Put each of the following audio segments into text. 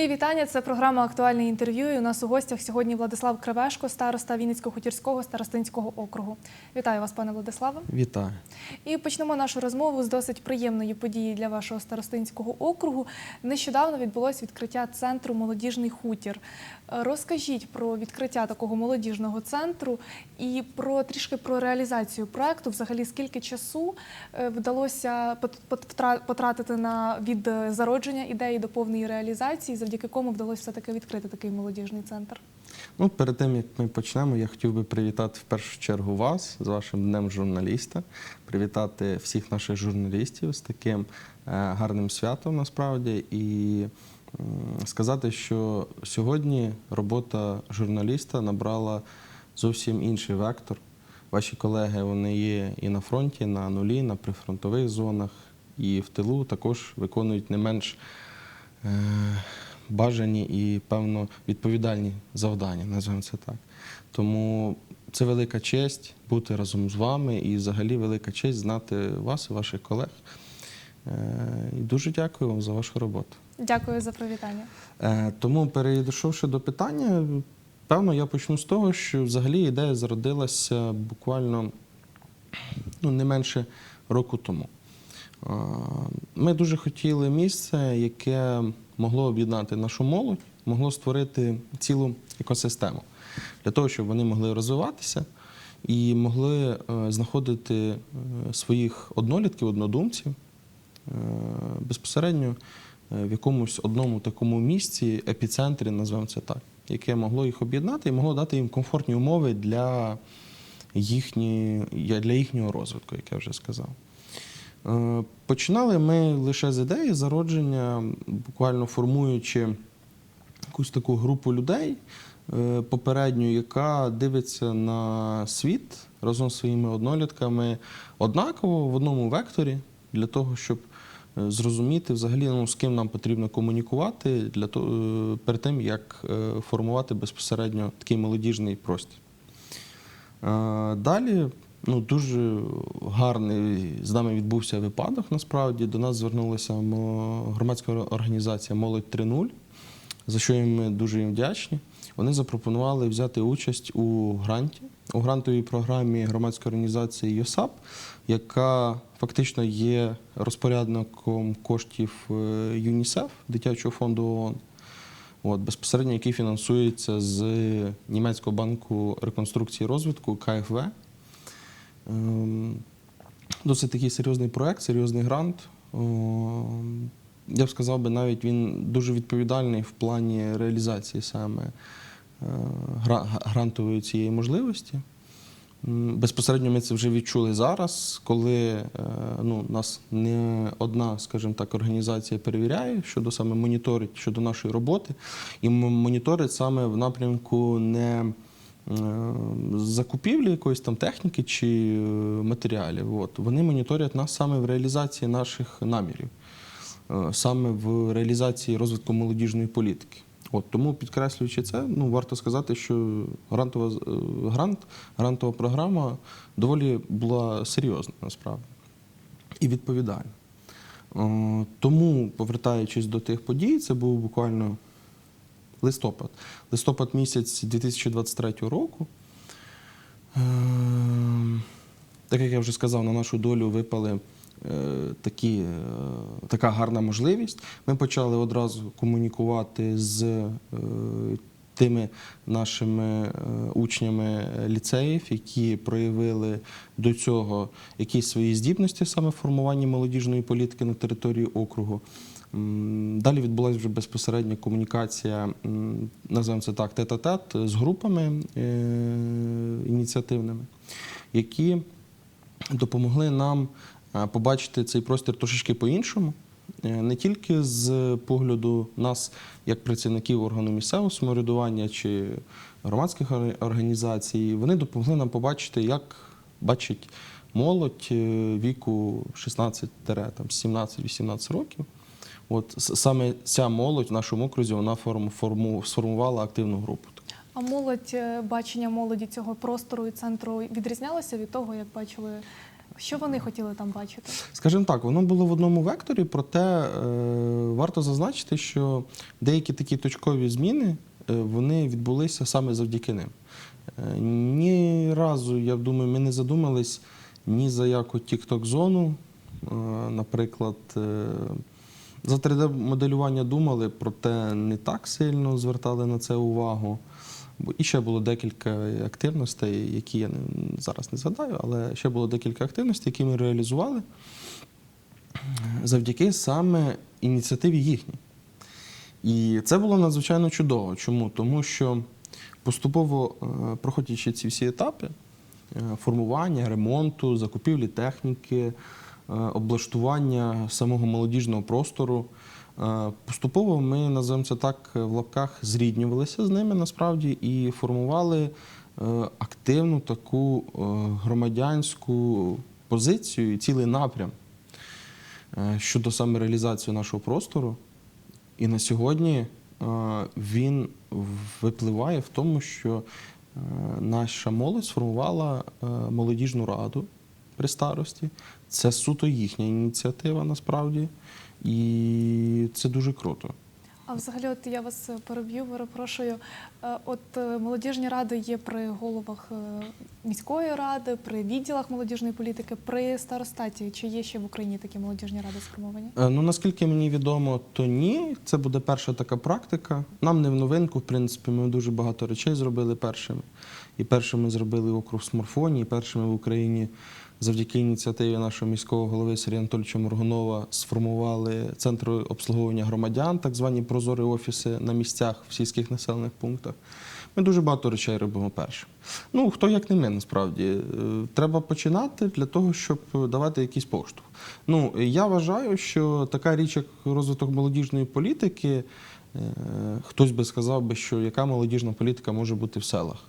Мої вітання. Це програма Актуальне інтерв'ю. І у нас у гостях сьогодні Владислав Кривешко, староста Вінницько-Хутірського старостинського округу. Вітаю вас, пане Владиславе. Вітаю. І почнемо нашу розмову з досить приємної події для вашого старостинського округу. Нещодавно відбулось відкриття центру Молодіжний хутір. Розкажіть про відкриття такого молодіжного центру і про трішки про реалізацію проекту. Взагалі, скільки часу е, вдалося потратити на від е, зародження ідеї до повної реалізації, завдяки кому вдалося все таки відкрити такий молодіжний центр. Ну, перед тим як ми почнемо, я хотів би привітати в першу чергу вас з вашим днем журналіста, привітати всіх наших журналістів з таким е, гарним святом насправді і сказати, що сьогодні робота журналіста набрала зовсім інший вектор. Ваші колеги вони є і на фронті, на нулі, на прифронтових зонах, і в тилу також виконують не менш е, бажані і, певно, відповідальні завдання, називаємо це так. Тому це велика честь бути разом з вами і взагалі велика честь знати вас і ваших колег. Е, І дуже дякую вам за вашу роботу. Дякую за привітання. Е, Тому, перейшовши до питання, певно, я почну з того, що взагалі ідея зародилася буквально ну, не менше року тому. Е, Ми дуже хотіли місце, яке могло об'єднати нашу молодь, могло створити цілу екосистему для того, щоб вони могли розвиватися і могли е, знаходити своїх однолітків, однодумців безпосередньо в якомусь одному такому місці, епіцентрі, назвемо це так, яке могло їх об'єднати і могло дати їм комфортні умови для, їхні, для їхнього розвитку, як я вже сказав. Е, Починали ми лише з ідеї зародження, буквально формуючи якусь таку групу людей е, попередню, яка дивиться на світ разом з своїми однолітками однаково в одному векторі, для того, щоб е, зрозуміти взагалі, ну, з ким нам потрібно комунікувати для того, е, перед тим, як е, формувати безпосередньо такий молодіжний простір. Е, Далі ну, дуже гарний з нами відбувся випадок. Насправді до нас звернулася громадська організація Молодь 3.0, за що ми дуже їм вдячні. Вони запропонували взяти участь у гранті, у грантовій програмі громадської організації ЮСАП, яка фактично є розпорядником коштів е, ЮНІСЕФ, дитячого фонду ООН. От, безпосередньо який фінансується з німецького банку реконструкції і розвитку КФВ. Ем, Досить такий серйозний проект, серйозний грант. Я б сказав би, навіть він дуже відповідальний в плані реалізації саме е, грантової цієї можливості. Безпосередньо ми це вже відчули зараз, коли е, ну, нас не одна, скажімо так, організація перевіряє щодо саме моніторить щодо нашої роботи, і моніторить саме в напрямку не е, закупівлі якоїсь там техніки чи е, матеріалів. От. Вони моніторять нас саме в реалізації наших намірів, саме в реалізації розвитку молодіжної політики. От, тому, підкреслюючи це, ну, варто сказати, що грантова, е, грант, грантова програма доволі була серйозна насправді і відповідальна. Е, Тому, повертаючись до тих подій, це був буквально листопад. Листопад місяць 2023 року. Е, Так як я вже сказав, на нашу долю випали такі, е, така гарна можливість. Ми почали одразу комунікувати з е, тими нашими е, учнями ліцеїв, які проявили до цього якісь свої здібності саме в формуванні молодіжної політики на території округу. Далі відбулася вже безпосередня комунікація, називаємо це так, тет-а-тет з групами е, ініціативними, які допомогли нам е, побачити цей простір трошечки по-іншому. Е, Не тільки з погляду нас, як працівників органу місцевого самоврядування чи громадських організацій, вони допомогли нам побачити, як бачить молодь е, віку 16-17-18 років. От саме ця молодь в нашому окрузі вона форму, форму, сформувала активну групу. А молодь, е, бачення молоді цього простору і центру відрізнялося від того, як бачили Що вони хотіли там бачити? Скажімо так, воно було в одному векторі, проте е, варто зазначити, що деякі такі точкові зміни е, вони відбулися саме завдяки ним. Е, ні разу, я думаю, ми не задумались ні за яку TikTok-зону, е, наприклад. Е, за 3D-моделювання думали, проте не так сильно звертали на це увагу. І ще було декілька активностей, які я зараз не згадаю, але ще було декілька активностей, які ми реалізували завдяки саме ініціативі їхній. І це було надзвичайно чудово. Чому? Тому що поступово е, проходячи ці всі етапи е, формування, ремонту, закупівлі техніки, е, облаштування самого молодіжного простору. Е, Поступово ми називаємо це так в лапках зріднювалися з ними насправді і формували е, активну таку е, громадянську позицію і цілий напрям е, щодо саме реалізації нашого простору. І на сьогодні е, він випливає в тому, що е, наша молодь сформувала е, молодіжну раду при старості. Це суто їхня ініціатива насправді, і це дуже круто. А взагалі, от я вас переб'ю, перепрошую. Е, От е, молодіжні ради є при головах е, міської ради, при відділах молодіжної політики, при старостаті. Чи є ще в Україні такі молодіжні ради сформовані? Ну, наскільки мені відомо, то ні. Це буде перша така практика. Нам не в новинку, в принципі, ми дуже багато речей зробили першими. І першими зробили округ Сморфоні, і першими в Україні завдяки ініціативі нашого міського голови Сергія Анатольовича Моргунова сформували центри обслуговування громадян, так звані прозорі офіси на місцях в сільських населених пунктах. Ми дуже багато речей робимо першим. Ну, хто як не ми, насправді. Е, Треба починати для того, щоб давати якийсь поштовх. Ну, я вважаю, що така річ, як розвиток молодіжної політики, е, хтось би сказав би, що яка молодіжна політика може бути в селах.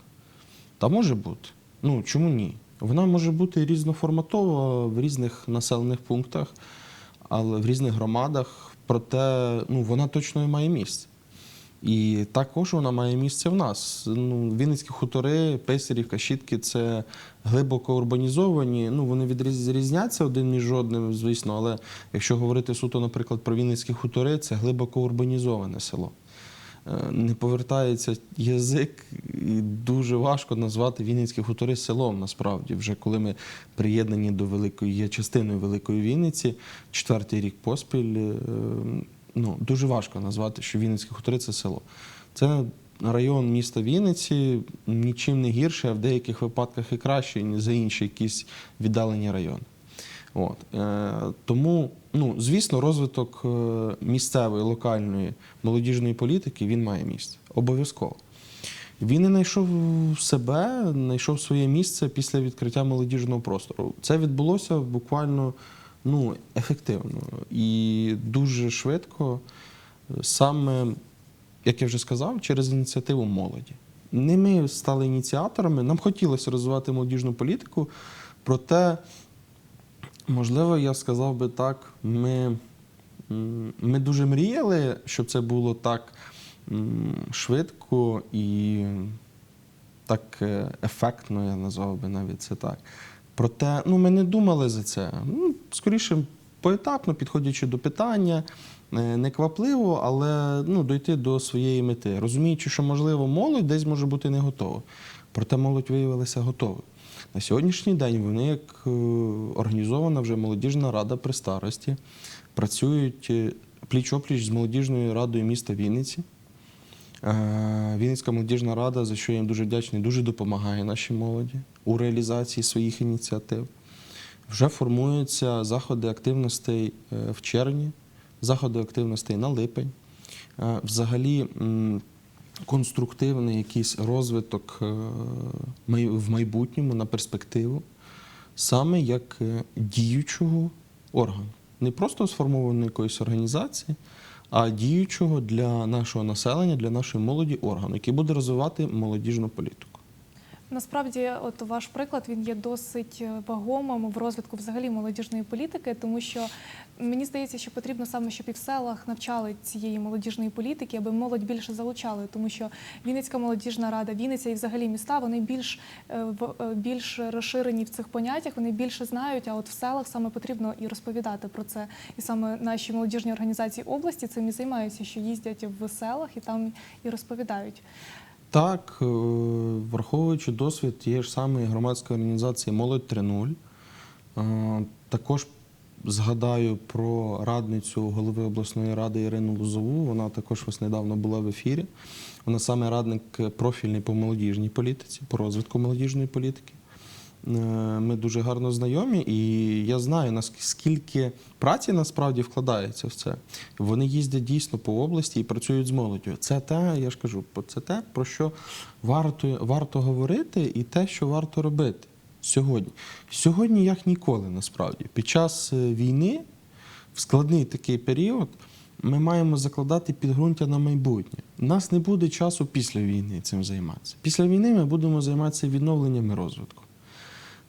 Та може бути. Ну, чому ні? Вона може бути різноформатова в різних населених пунктах, але в різних громадах, проте ну, вона точно і має місце. І також вона має місце в нас. Ну, Вінницькі хутори, Писарівка, Щітки це глибоко урбанізовані. Ну, вони відрізняться один між одним, звісно, але якщо говорити суто, наприклад, про Вінницькі хутори, це глибоко урбанізоване село. Е, Не повертається язик, і дуже важко назвати Вінницькі хутори селом. Насправді, вже коли ми приєднані до великої, є частиною Великої Вінниці, четвертий рік поспіль. е, Ну, дуже важко назвати, що Вінницькі хутори це село. Це район міста Вінниці нічим не гірше, а в деяких випадках і краще, ніж за інші якісь віддалені райони. От. Е, тому, ну, звісно, розвиток е, місцевої локальної молодіжної політики він має місце. Обов'язково. Він і знайшов себе, знайшов своє місце після відкриття молодіжного простору. Це відбулося буквально ну, ефективно і дуже швидко, саме, як я вже сказав, через ініціативу молоді. Не ми стали ініціаторами, нам хотілося розвивати молодіжну політику, проте, можливо, я сказав би так, ми, ми дуже мріяли, щоб це було так швидко і так е, ефектно, я назвав би навіть це так. Проте ну, ми не думали за це. Ну, скоріше, поетапно, підходячи до питання, е, неквапливо, але ну, дойти до своєї мети, розуміючи, що, можливо, молодь десь може бути не готова. Проте молодь виявилася готовою. На сьогоднішній день вони, як е, організована вже молодіжна рада при старості, працюють е, пліч-опліч з молодіжною радою міста Вінниці. Е, Вінницька молодіжна рада, за що я їм дуже вдячний, дуже допомагає нашій молоді у реалізації своїх ініціатив. Вже формуються заходи активностей в червні, заходи активностей на липень. Взагалі, конструктивний якийсь розвиток е, в майбутньому на перспективу, саме як е, діючого органу. Не просто сформованої якоїсь організації, а діючого для нашого населення, для нашої молоді органу, який буде розвивати молодіжну політику. Насправді, от ваш приклад він є досить е, вагомим в розвитку взагалі молодіжної політики, тому що мені здається, що потрібно саме, щоб і в селах навчали цієї молодіжної політики, аби молодь більше залучали, тому що Вінницька молодіжна рада, Вінниця і взагалі міста вони більш е, е, більш розширені в цих поняттях, вони більше знають. А от в селах саме потрібно і розповідати про це. І саме наші молодіжні організації області цим і займаються, що їздять в селах і там і розповідають. Так, е, враховуючи досвід тієї ж самої громадської організації Молодь 3.0, е, також згадаю про радницю голови обласної ради Ірину Лузову. Вона також ось недавно була в ефірі. Вона саме радник профільний по молодіжній політиці, по розвитку молодіжної політики. Е, Ми дуже гарно знайомі, і я знаю, наскільки праці насправді вкладається в це. Вони їздять дійсно по області і працюють з молоддю. Це те, я ж кажу, це те, про що варто, варто говорити, і те, що варто робити сьогодні. Сьогодні, як ніколи, насправді, під час е, війни, в складний такий період, ми маємо закладати підґрунтя на майбутнє. У нас не буде часу після війни цим займатися. Після війни ми будемо займатися відновленням і розвитком.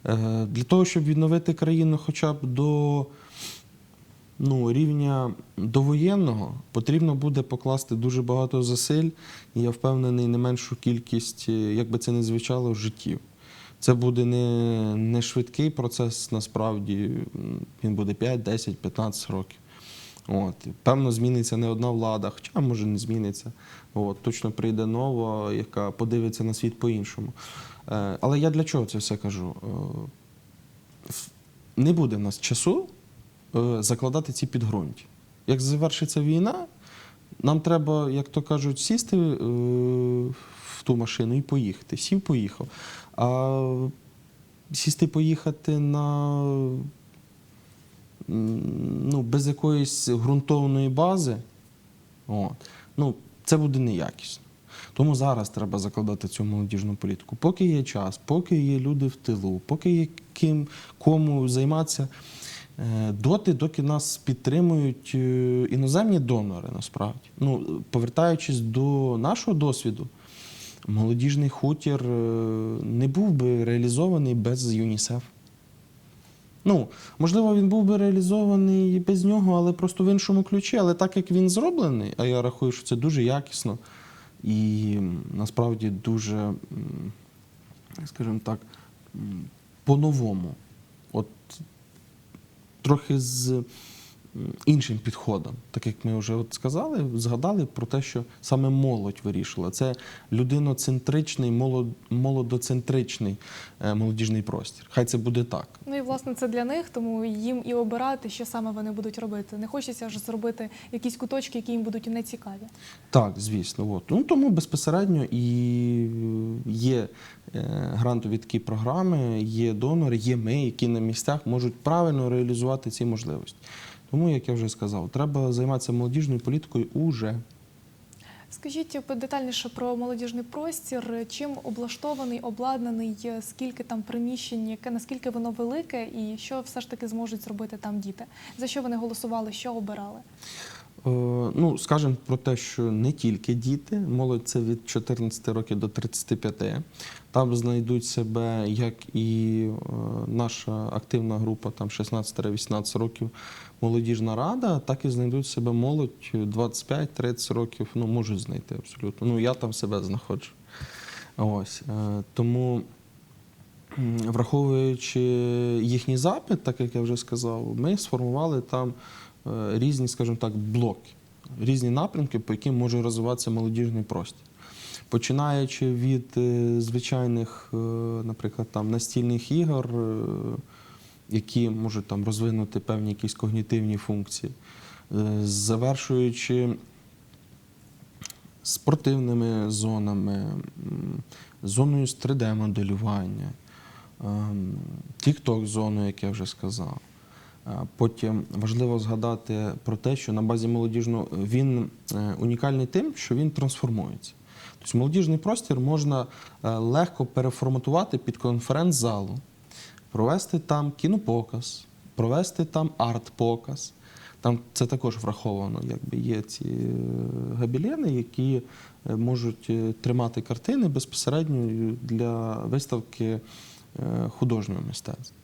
Е, Для того, щоб відновити країну хоча б до ну, рівня довоєнного, потрібно буде покласти дуже багато зусиль, і я впевнений, не меншу кількість, е, як би це не звучало, життів. Це буде не, не швидкий процес, насправді він буде 5, 10, 15 років. От. Певно, зміниться не одна влада, хоча може не зміниться. От. Точно прийде нова, яка подивиться на світ по-іншому. Е, Але я для чого це все кажу? Е, Не буде в нас часу е, закладати ці підґрунті. Як завершиться війна, нам треба, як то кажуть, сісти в ту машину і поїхати. Сів, поїхав. А сісти поїхати на ну, без якоїсь ґрунтовної бази, от, ну, це буде неякісно. Тому зараз треба закладати цю молодіжну політику. Поки є час, поки є люди в тилу, поки є ким кому займатися, е, доти, доки нас підтримують е, іноземні донори, насправді. Ну, повертаючись до нашого досвіду, молодіжний хутір е, не був би реалізований без ЮНІСЕФ. Ну, можливо, він був би реалізований без нього, але просто в іншому ключі. Але так як він зроблений, а я рахую, що це дуже якісно і насправді дуже, скажімо так, по-новому. От трохи з іншим підходом, так як ми вже от сказали, згадали про те, що саме молодь вирішила. Це людиноцентричний, молод, молодоцентричний е, молодіжний простір. Хай це буде так. Ну і власне це для них, тому їм і обирати, що саме вони будуть робити. Не хочеться ж зробити якісь куточки, які їм будуть нецікаві. Так, звісно. От. Ну, тому безпосередньо і є е, грантові такі програми, є донори, є ми, які на місцях можуть правильно реалізувати ці можливості. Тому, як я вже сказав, треба займатися молодіжною політикою уже. Скажіть детальніше про молодіжний простір. Чим облаштований, обладнаний, скільки там приміщень, яке наскільки воно велике, і що все ж таки зможуть зробити там діти? За що вони голосували, що обирали? Е, Ну, скажемо про те, що не тільки діти, молодь це від 14 років до 35. Там знайдуть себе як і е, наша активна група, там 16-18 років молодіжна рада, так і знайдуть себе молодь 25-30 років. Ну, можуть знайти абсолютно. Ну, я там себе знаходжу. Ось. е, Тому. Враховуючи їхній запит, так як я вже сказав, ми сформували там е, різні, скажімо так, блоки, різні напрямки, по яким може розвиватися молодіжний простір. Починаючи від е, звичайних, наприклад, там настільних ігор, які можуть там розвинути певні якісь когнітивні функції, е, завершуючи спортивними зонами, зоною з 3D-моделювання, ем, TikTok-зоною, як я вже сказав. Е, Потім важливо згадати про те, що на базі молодіжного він е, унікальний тим, що він трансформується. Тобто молодіжний простір можна легко переформатувати під конференц-залу, провести там кінопоказ, провести там арт-показ. Там це також враховано. Якби є ці е, гобелени, які е, можуть е, тримати картини безпосередньо для виставки художнього мистецтва.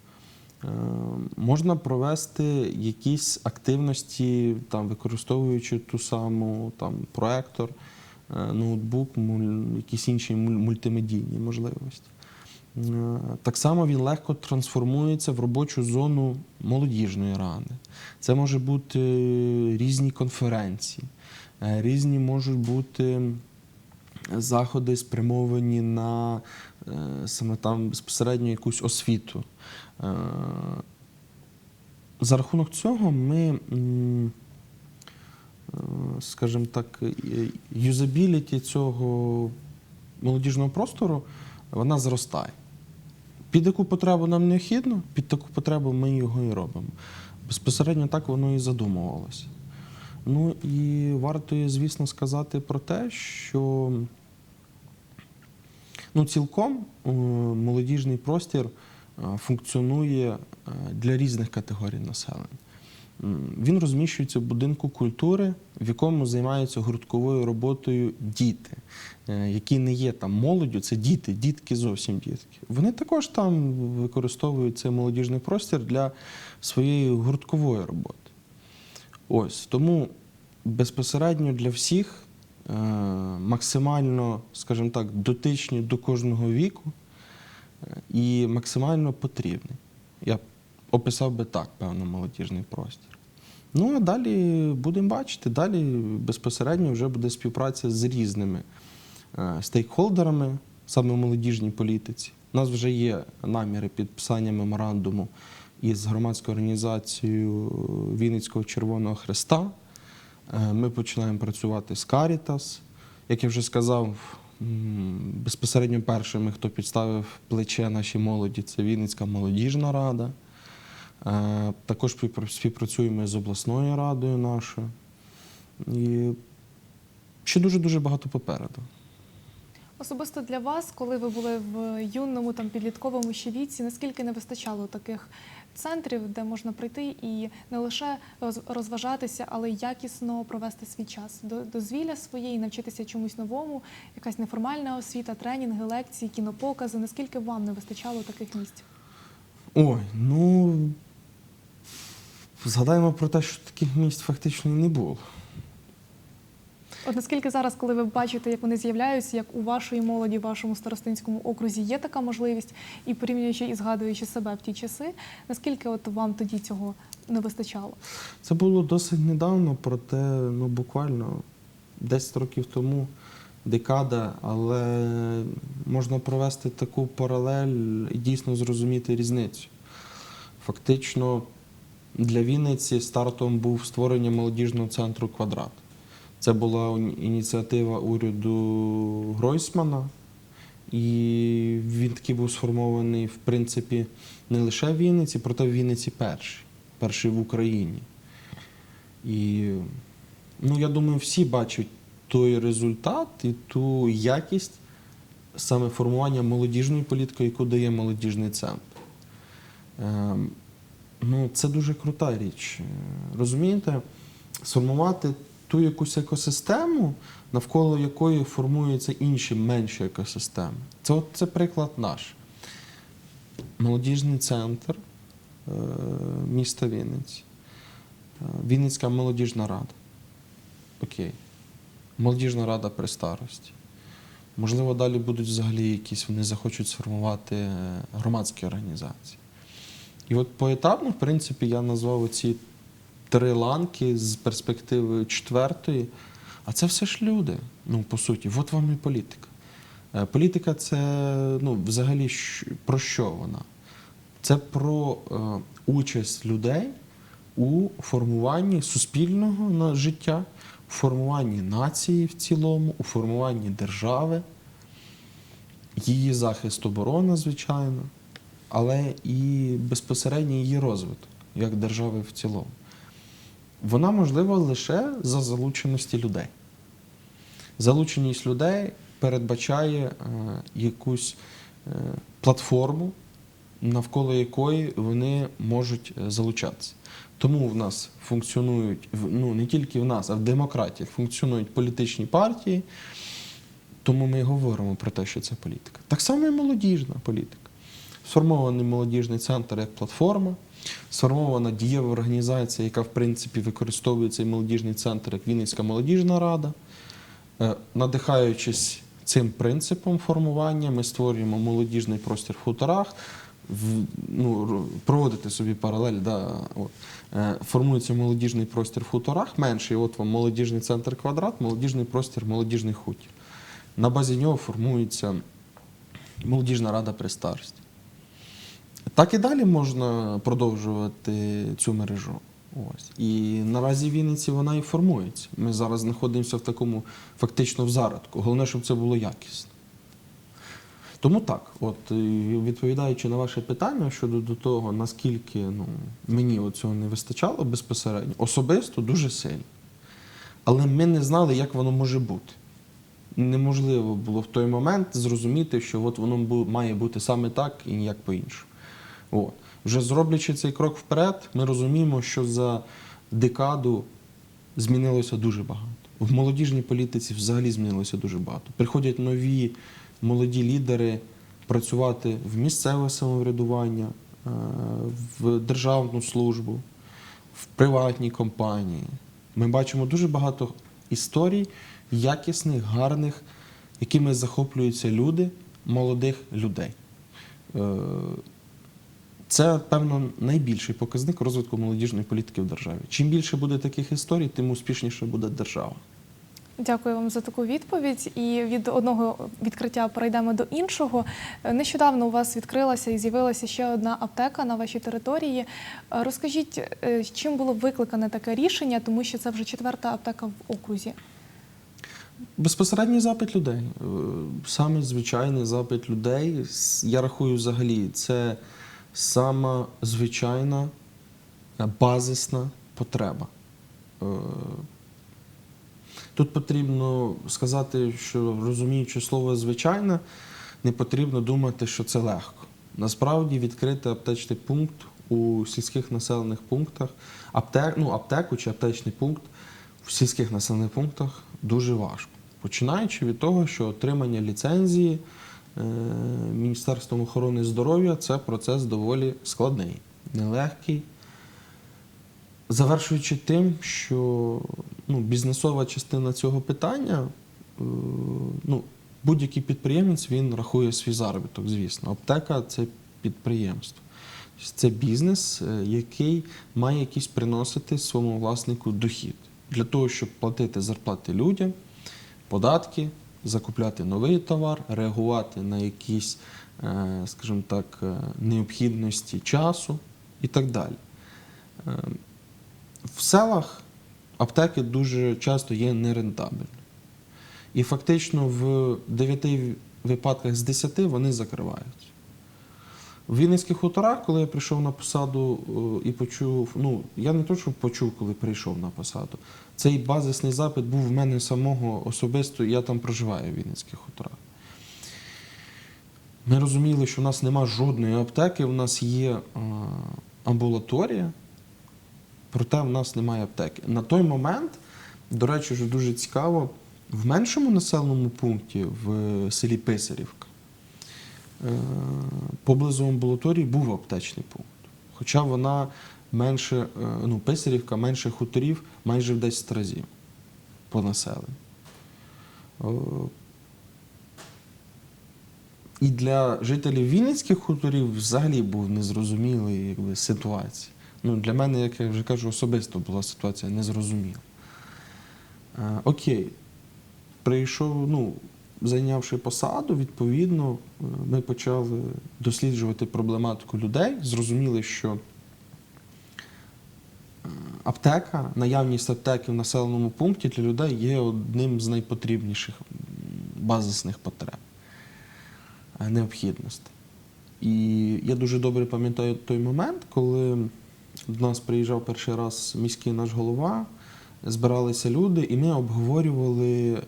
Можна провести якісь активності, там, використовуючи ту саму там, проектор, ноутбук, якісь інші мультимедійні можливості. Е, Так само він легко трансформується в робочу зону молодіжної ради. Це може бути різні конференції, е, різні можуть бути заходи, спрямовані на е, саме там безпосередньо якусь освіту. За рахунок цього ми, скажімо так, юзабіліті цього молодіжного простору вона зростає. Під яку потребу нам необхідно, під таку потребу ми його і робимо. Безпосередньо так воно і задумувалося. Ну і варто, звісно, сказати про те, що ну, цілком е, молодіжний простір е, функціонує е, для різних категорій населення. Він розміщується в будинку культури, в якому займаються гуртковою роботою діти, е, які не є там молоддю, це діти, дітки зовсім дітки. Вони також там використовують цей молодіжний простір для своєї гурткової роботи. Ось тому безпосередньо для всіх е, максимально, скажімо так, дотичні до кожного віку е, і максимально потрібний. Я описав би так, певно, молодіжний простір. Ну а далі будемо бачити. Далі безпосередньо вже буде співпраця з різними е, стейкхолдерами, саме в молодіжній політиці. У нас вже є наміри підписання меморандуму із громадською організацією Вінницького Червоного Хреста. Е, Ми починаємо працювати з Карітас. Як я вже сказав, безпосередньо першими, хто підставив плече нашій молоді, це Вінницька молодіжна рада. Е, Також співпрацюємо з обласною радою нашою. І ще дуже-дуже багато попереду. Особисто для вас, коли ви були в юному там підлітковому ще віці, наскільки не вистачало таких центрів, де можна прийти і не лише розважатися, але й якісно провести свій час, до дозвілля своє і навчитися чомусь новому, якась неформальна освіта, тренінги, лекції, кінопокази. Наскільки вам не вистачало таких місць? Ой, ну згадаємо про те, що таких місць фактично і не було. От наскільки зараз, коли ви бачите, як вони з'являються, як у вашої молоді, в вашому старостинському окрузі є така можливість, і порівнюючи і згадуючи себе в ті часи, наскільки от вам тоді цього не вистачало? Це було досить недавно, проте ну, буквально 10 років тому, декада, але можна провести таку паралель і дійсно зрозуміти різницю. Фактично, для Вінниці стартом був створення молодіжного центру Квадрат. Це була ініціатива уряду Гройсмана, і він такий був сформований, в принципі, не лише в Вінниці, проте в Вінниці перший, перший в Україні. І ну, я думаю, всі бачать той результат і ту якість саме формування молодіжної політики, яку дає молодіжний центр. Ну, це дуже крута річ. Розумієте, сформувати ту якусь екосистему, навколо якої формуються інші менші екосистеми. Це, от, це приклад наш. Молодіжний центр е, міста Вінниці. Е, Вінницька молодіжна рада. Окей. Молодіжна рада при старості. Можливо, далі будуть взагалі якісь, вони захочуть сформувати е, громадські організації. І от поетапно, в принципі, я назвав ці три ланки з перспективи четвертої. А це все ж люди. Ну, по суті, от вам і політика. Е, Політика це ну, взагалі про що вона? Це про е, участь людей у формуванні суспільного життя, у формуванні нації в цілому, у формуванні держави, її захист оборона, звичайно, але і безпосередньо її розвиток як держави в цілому. Вона можлива лише за залученості людей. Залученість людей передбачає е, якусь е, платформу, навколо якої вони можуть е, залучатися. Тому в нас функціонують ну не тільки в нас, а в демократіях функціонують політичні партії. Тому ми говоримо про те, що це політика. Так само і молодіжна політика. Сформований молодіжний центр як платформа, сформована дієва організація, яка в принципі використовує цей молодіжний центр як Вінницька молодіжна рада. Е, Надихаючись цим принципом формування, ми створюємо молодіжний простір в хуторах. В, ну, проводити собі паралель, да, от. Е, формується молодіжний простір в хуторах, менший, от вам молодіжний центр квадрат, молодіжний простір, молодіжний хутір. На базі нього формується молодіжна рада при старості. Так і далі можна продовжувати цю мережу. Ось. І наразі в Вінниці вона і формується. Ми зараз знаходимося в такому фактично в зародку. Головне, щоб це було якісно. Тому так, от відповідаючи на ваше питання щодо до того, наскільки ну, мені цього не вистачало безпосередньо, особисто дуже сильно. Але ми не знали, як воно може бути. Неможливо було в той момент зрозуміти, що от воно має бути саме так і ніяк по-іншому. От. Вже зроблячи цей крок вперед, ми розуміємо, що за декаду змінилося дуже багато. В молодіжній політиці взагалі змінилося дуже багато. Приходять нові молоді лідери працювати в місцеве самоврядування, е, в державну службу, в приватні компанії. Ми бачимо дуже багато історій, якісних, гарних, якими захоплюються люди, молодих людей. Це, певно, найбільший показник розвитку молодіжної політики в державі. Чим більше буде таких історій, тим успішніше буде держава. Дякую вам за таку відповідь. І від одного відкриття перейдемо до іншого. Нещодавно у вас відкрилася і з'явилася ще одна аптека на вашій території. Розкажіть, е, чим було викликане таке рішення, тому що це вже четверта аптека в окрузі. Безпосередній запит людей. Е, Саме звичайний запит людей. Я рахую взагалі, це сама звичайна е, базисна потреба. Е, Тут потрібно сказати, що розуміючи слово звичайне, не потрібно думати, що це легко. Насправді відкрити аптечний пункт у сільських населених пунктах, аптек, ну, аптеку чи аптечний пункт в сільських населених пунктах дуже важко. Починаючи від того, що отримання ліцензії Міністерством охорони здоров'я це процес доволі складний, нелегкий. Завершуючи тим, що ну, бізнесова частина цього питання, е, ну, будь-який підприємець він рахує свій заробіток, звісно. Аптека це підприємство. Тобто Це бізнес, е, який має якийсь приносити своєму власнику дохід для того, щоб платити зарплати людям, податки, закупляти новий товар, реагувати на якісь, е, скажімо так, е, необхідності часу і так далі. Е, В селах аптеки дуже часто є нерентабельними. І фактично в 9 випадках з 10 вони закриваються. В Вінницьких хуторах, коли я прийшов на посаду і почув, ну я не то, що почув, коли прийшов на посаду. Цей базисний запит був в мене самого особисто, я там проживаю в Вінницьких хуторах. Ми розуміли, що в нас нема жодної аптеки, в нас є е, амбулаторія, проте в нас немає аптеки. На той момент, до речі, вже дуже цікаво, в меншому населеному пункті в селі Писарівка е, поблизу амбулаторії був аптечний пункт. Хоча вона менше, е, ну, Писарівка менше хуторів майже в 10 разів по населенню. Е, І для жителів Вінницьких хуторів взагалі був незрозумілий якби, ситуація. Ну, для мене, як я вже кажу, особисто була ситуація незрозуміла. Е, окей, прийшов, ну, зайнявши посаду, відповідно, ми почали досліджувати проблематику людей, зрозуміли, що аптека, наявність аптеки в населеному пункті для людей є одним з найпотрібніших базисних потреб, е, необхідностей. І я дуже добре пам'ятаю той момент, коли до нас приїжджав перший раз міський наш голова збиралися люди, і ми обговорювали е,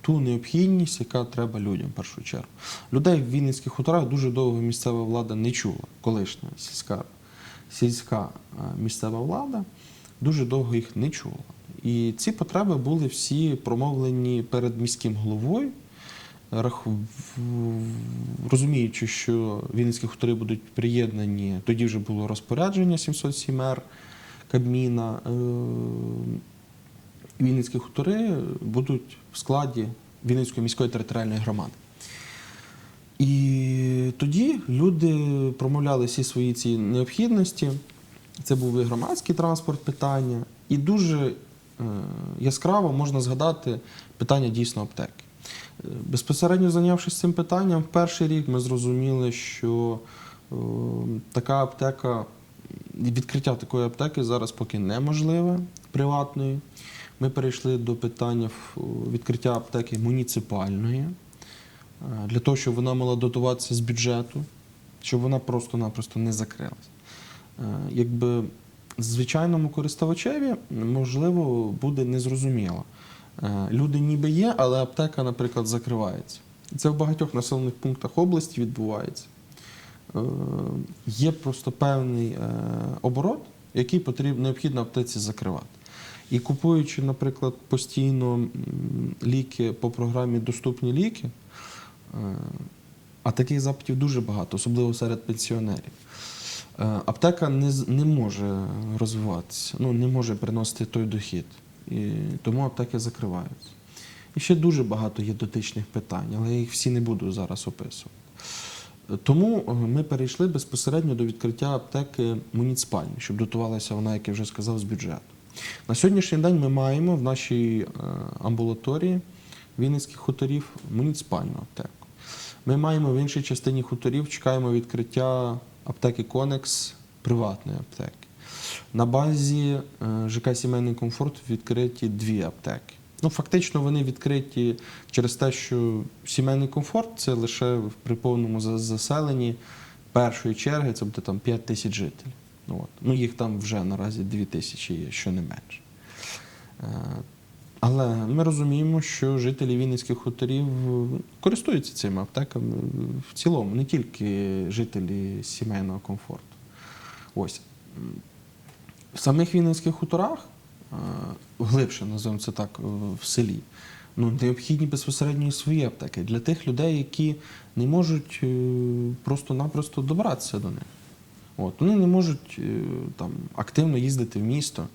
ту необхідність, яка треба людям в першу чергу. Людей в Вінницьких хуторах дуже довго місцева влада не чула, колишня сільська, сільська е, місцева влада дуже довго їх не чула. І ці потреби були всі промовлені перед міським головою, розуміючи, що Вінницькі хутори будуть приєднані, тоді вже було розпорядження 707 р Кабміна. е, Вінницькі хутори будуть в складі Вінницької міської територіальної громади. І тоді люди промовляли всі свої ці необхідності. Це був і громадський транспорт питання, і дуже е, яскраво можна згадати питання дійсно аптеки. Е, Безпосередньо зайнявшись цим питанням, в перший рік ми зрозуміли, що е, така аптека, відкриття такої аптеки зараз поки неможливе приватної. Ми перейшли до питання відкриття аптеки муніципальної, для того, щоб вона мала дотуватися з бюджету, щоб вона просто-напросто не закрилась. Е, Якби звичайному користувачеві, можливо, буде незрозуміло. Е, Люди ніби є, але аптека, наприклад, закривається. Це в багатьох населених пунктах області відбувається. Е, Є просто певний оборот, який потрібно, необхідно аптеці закривати. І купуючи, наприклад, постійно ліки по програмі Доступні ліки, а таких запитів дуже багато, особливо серед пенсіонерів. Е, Аптека не, не може розвиватися, ну, не може приносити той дохід. І тому аптеки закриваються. І ще дуже багато є дотичних питань, але я їх всі не буду зараз описувати. Е, Тому е, ми перейшли безпосередньо до відкриття аптеки муніципальної, щоб дотувалася вона, як я вже сказав, з бюджету. На сьогоднішній день ми маємо в нашій амбулаторії Вінницьких хуторів муніципальну аптеку. Ми маємо в іншій частині хуторів, чекаємо відкриття аптеки Конекс приватної аптеки. На базі е, ЖК Сімейний комфорт відкриті дві аптеки. Ну, фактично, вони відкриті через те, що сімейний комфорт це лише при повному заселенні першої черги, це буде там 5 тисяч жителів. Ну, От. Ну, їх там вже наразі 2 тисячі є, що не менше. Але ми розуміємо, що жителі Вінницьких хуторів користуються цими аптеками в цілому, не тільки жителі сімейного комфорту. Ось. В самих Вінницьких хуторах, е, глибше називаємо це так, е, в селі, ну, необхідні безпосередньо свої аптеки для тих людей, які не можуть е, просто-напросто добратися до них. От, вони не можуть там, активно їздити в місто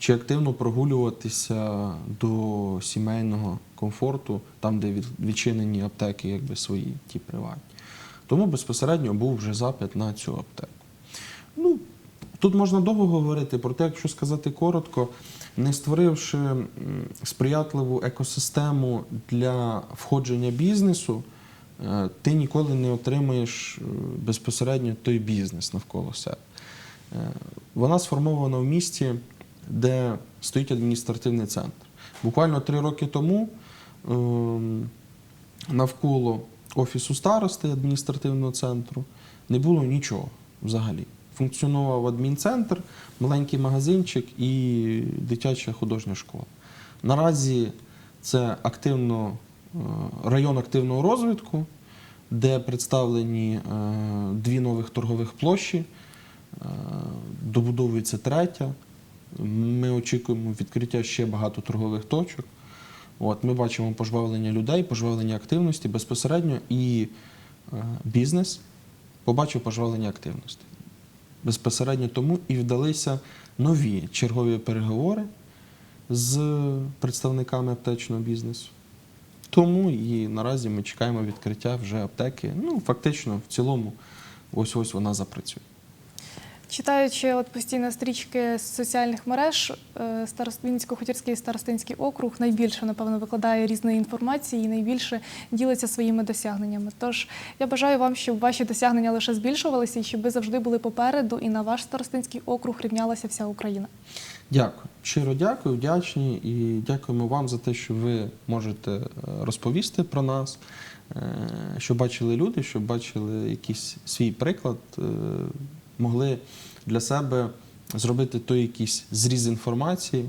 чи активно прогулюватися до сімейного комфорту, там, де відчинені аптеки, якби свої, ті приватні. Тому безпосередньо був вже запит на цю аптеку. Ну, тут можна довго говорити, проте, якщо сказати коротко, не створивши сприятливу екосистему для входження бізнесу, е, ти ніколи не отримаєш е, безпосередньо той бізнес навколо себе. Е, Вона сформована в місті, де стоїть адміністративний центр. Буквально три роки тому ем, навколо офісу старости адміністративного центру не було нічого взагалі. Функціонував адмінцентр, маленький магазинчик і дитяча художня школа. Наразі це активно, е, район активного розвитку, де представлені е, дві нових торгових площі, е, добудовується третя. Ми очікуємо відкриття ще багато торгових точок. От, ми бачимо пожвавлення людей, пожвавлення активності безпосередньо, і е, бізнес побачив пожвавлення активності. Безпосередньо тому і вдалися нові чергові переговори з представниками аптечного бізнесу. Тому і наразі ми чекаємо відкриття вже аптеки. Ну, фактично, в цілому, ось ось вона запрацює. Читаючи от постійно стрічки з соціальних мереж, е, Старост... Вінницько-Хутірський старостинський округ найбільше, напевно, викладає різної інформації і найбільше ділиться своїми досягненнями. Тож я бажаю вам, щоб ваші досягнення лише збільшувалися і щоб ви завжди були попереду, і на ваш старостинський округ рівнялася вся Україна. Дякую. Щиро дякую, вдячні і дякуємо вам за те, що ви можете е, розповісти про нас, е, що бачили люди, що бачили якийсь свій приклад, могли для себе зробити той якийсь зріз інформації,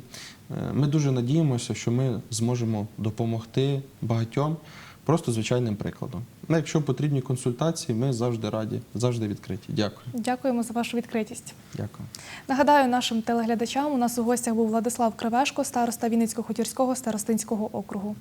Е, Ми дуже надіємося, що ми зможемо допомогти багатьом просто звичайним прикладом. Ну, якщо потрібні консультації, ми завжди раді, завжди відкриті. Дякую. Дякуємо за вашу відкритість. Дякую. Нагадаю нашим телеглядачам, у нас у гостях був Владислав Кривешко, староста Вінницько-Хутірського старостинського округу.